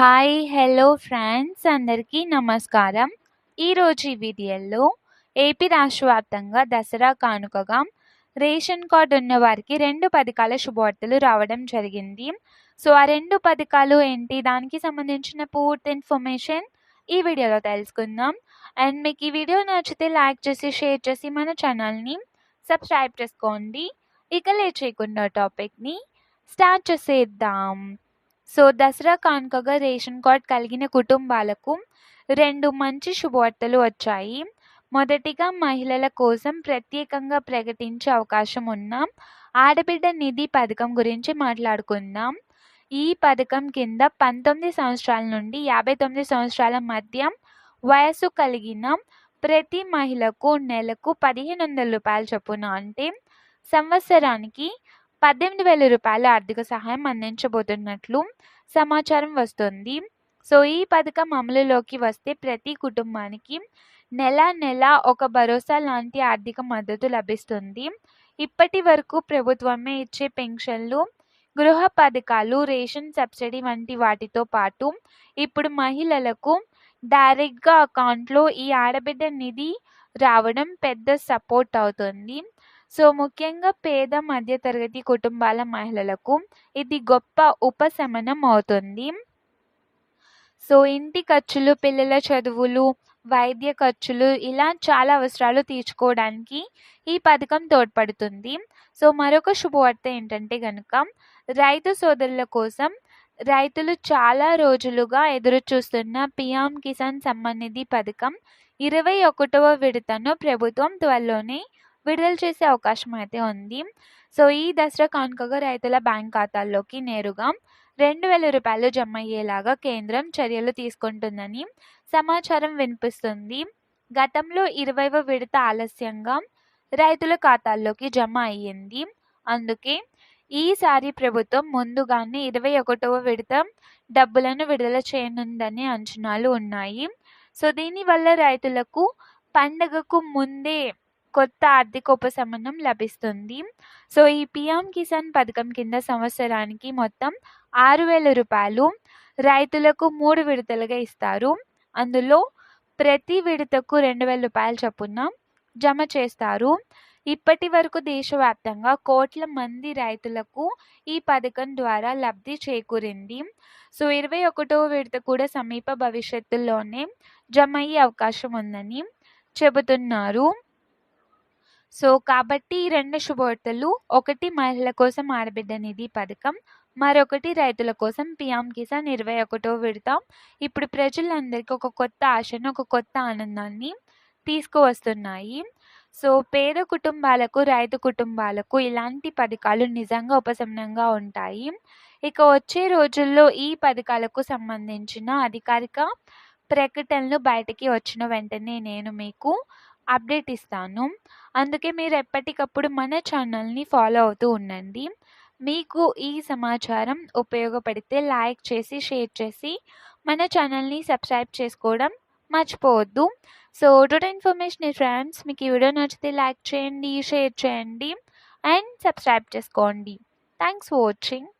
Hi hello friends అందరికీ నమస్కారం. ఈరోజు ఈ వీడియోలో ఏపీ రాష్ట్ర వ్యాప్తంగా దసరా కానుకగా రేషన్ కార్డు ఉన్న వారికి రెండు పథకాల శుభవార్తలు రావడం జరిగింది. సో ఆ రెండు పథకాలు ఏంటి? దానికి సంబంధించిన పూర్తి ఇన్ఫర్మేషన్ ఈ వీడియోలో తెలుసుకుందాం. అండ్ మీకు ఈ వీడియో నచ్చితే లైక్ చేసి షేర్ చేసి మన ఛానల్ని సబ్స్క్రైబ్ చేసుకోండి. ఇక లేట్ చేయకుండా టాపిక్ని స్టార్ట్ చేసేద్దాం. సో దసరా కానుకగా రేషన్ కార్డ్ కలిగిన కుటుంబాలకు రెండు మంచి శుభవార్తలు వచ్చాయి. మొదటిగా మహిళల కోసం ప్రత్యేకంగా ప్రకటించే అవకాశం ఉన్న ఆడబిడ్డ నిధి పథకం గురించి మాట్లాడుకుందాం. ఈ పథకం కింద పంతొమ్మిది సంవత్సరాల నుండి యాభై తొమ్మిది సంవత్సరాల మధ్య వయసు కలిగిన ప్రతి మహిళకు నెలకు పదిహేను వందల రూపాయలు చొప్పున అంటే సంవత్సరానికి పద్దెనిమిది వేల రూపాయల ఆర్థిక సహాయం అందించబోతున్నట్లు సమాచారం వస్తుంది. సో ఈ పథకం అమలులోకి వస్తే ప్రతి కుటుంబానికి నెల నెల ఒక భరోసా లాంటి ఆర్థిక మద్దతు లభిస్తుంది. ఇప్పటి వరకు ప్రభుత్వమే ఇచ్చే పెన్షన్లు గృహ పథకాలు రేషన్ సబ్సిడీ వంటి వాటితో పాటు ఇప్పుడు మహిళలకు డైరెక్ట్గా అకౌంట్లో ఈ ఆడబిడ్డ నిధి రావడం పెద్ద సపోర్ట్ అవుతుంది. సో ముఖ్యంగా పేద మధ్యతరగతి కుటుంబాల మహిళలకు ఇది గొప్ప ఉపశమనం అవుతుంది. సో ఇంటి ఖర్చులు పిల్లల చదువులు వైద్య ఖర్చులు ఇలా చాలా అవసరాలు తీర్చుకోవడానికి ఈ పథకం తోడ్పడుతుంది. సో మరొక శుభవార్త ఏంటంటే కనుక రైతు సోదరుల కోసం రైతులు చాలా రోజులుగా ఎదురు చూస్తున్న పిఎం కిసాన్ సమ్మాన్ నిధి పథకం ఇరవై ఒకటవ విడతను ప్రభుత్వం త్వరలోనే విడుదల చేసే అవకాశం అయితే ఉంది. సో ఈ దసరా కానుకగా రైతుల బ్యాంక్ ఖాతాల్లోకి నేరుగా రెండు వేల రూపాయలు జమ అయ్యేలాగా కేంద్రం చర్యలు తీసుకుంటుందని సమాచారం వినిపిస్తుంది. గతంలో ఇరవైవ విడత ఆలస్యంగా రైతుల ఖాతాల్లోకి జమ అయ్యింది. అందుకే ఈసారి ప్రభుత్వం ముందుగానే ఇరవై ఒకటవ విడత డబ్బులను విడుదల చేయనుందనే అంచనాలు ఉన్నాయి. సో దీనివల్ల రైతులకు పండగకు ముందే కొత్త ఆర్థిక ఉపశమనం లభిస్తుంది. సో ఈ పిఎం కిసాన్ పథకం కింద సంవత్సరానికి మొత్తం ఆరు వేల రూపాయలు రైతులకు మూడు విడతలుగా ఇస్తారు. అందులో ప్రతి విడతకు రెండు వేల రూపాయల చొప్పున జమ చేస్తారు. ఇప్పటి వరకు దేశవ్యాప్తంగా కోట్ల మంది రైతులకు ఈ పథకం ద్వారా లబ్ధి చేకూరింది. సో ఇరవై ఒకటో విడత కూడా సమీప భవిష్యత్తులోనే జమ అయ్యే అవకాశం ఉందని చెబుతున్నారు. సో కాబట్టి ఈ రెండు శుభవార్తలు ఒకటి మహిళల కోసం ఆడబిడ్డ నిధి పథకం మరొకటి రైతుల కోసం పిఎం కిసాన్ ఇరవై ఒకటో విడత. ఇప్పుడు ప్రజలందరికీ ఒక కొత్త ఆశను ఒక కొత్త ఆనందాన్ని తీసుకువస్తున్నాయి. సో పేద కుటుంబాలకు రైతు కుటుంబాలకు ఇలాంటి పథకాలు నిజంగా ఉపశమనంగా ఉంటాయి. ఇక వచ్చే రోజుల్లో ఈ పథకాలకు సంబంధించిన అధికారిక ప్రకటనలు బయటికి వచ్చిన వెంటనే నేను మీకు అప్డేట్ ఇస్తాను. అందుకే మీరు ఎప్పటికప్పుడు మన ఛానల్ని ఫాలో అవుతూ ఉండండి. మీకు ఈ సమాచారం ఉపయోగపడితే లైక్ చేసి షేర్ చేసి మన ఛానల్ని సబ్స్క్రైబ్ చేసుకోవడం మర్చిపోవద్దు. సో టోటల్ ఇన్ఫర్మేషన్ ఫ్రెండ్స్ మీకు ఈ వీడియో నచ్చితే లైక్ చేయండి షేర్ చేయండి అండ్ సబ్స్క్రైబ్ చేసుకోండి. Thanks for watching.